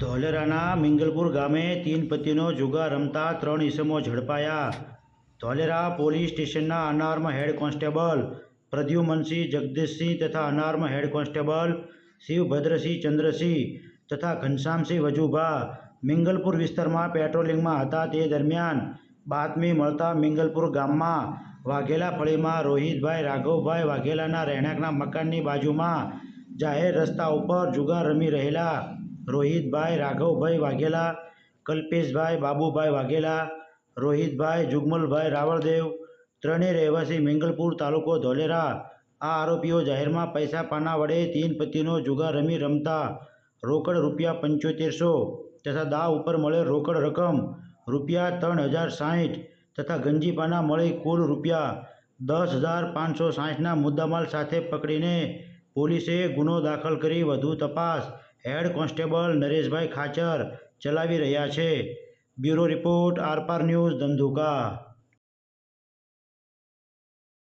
ધોલેરાના મિંગલપુર ગામે તીન પતિનો જુગાર રમતા ત્રણ ઈસમો ઝડપાયા. ધોલેરા પોલીસ સ્ટેશનના unarmed head constable Pradyumansinh Jagdishsinh તથા અનાર્મ હેડ કોન્સ્ટેબલ શિવભદ્રસિંહ, ચંદ્રસિંહ તથા ઘનશ્યામસિંહ વજુભા મિંગલપુર વિસ્તારમાં પેટ્રોલિંગમાં હતા. તે દરમિયાન બાતમી મળતા મિંગલપુર ગામમાં વાઘેલા ફળીમાં રોહિતભાઈ, રાઘવભાઈ વાઘેલાના રહેણાંકના મકાનની બાજુમાં જાહેર રસ્તા ઉપર જુગાર રમી રહેલા રોહિતભાઈ રાઘવભાઈ વાઘેલા, કલ્પેશભાઈ બાબુભાઈ વાઘેલા, રોહિતભાઈ જુગમલભાઈ રાવળદેવ, ત્રણેય રહેવાસી મિંગલપુર તાલુકો ધોલેરા. આ આરોપીઓ જાહેરમાં પૈસા પાના વડે તીન પતિનો જુગાર રમી રમતા રોકડ રૂપિયા પંચોતેરસો તથા દાવ ઉપર મળે રોકડ રકમ રૂપિયા ત્રણ હજાર સાહીઠ તથા ગંજીપાના મળે કુલ રૂપિયા દસ હજાર પાંચસો સાહીઠના મુદ્દામાલ સાથે પકડીને પોલીસે ગુનો દાખલ કરી વધુ તપાસ હેડ કોન્સ્ટેબલ નરેશભાઈ ખાચર ચલાવી રહ્યા છે. Bureau report Aarpar news Dhandhuka.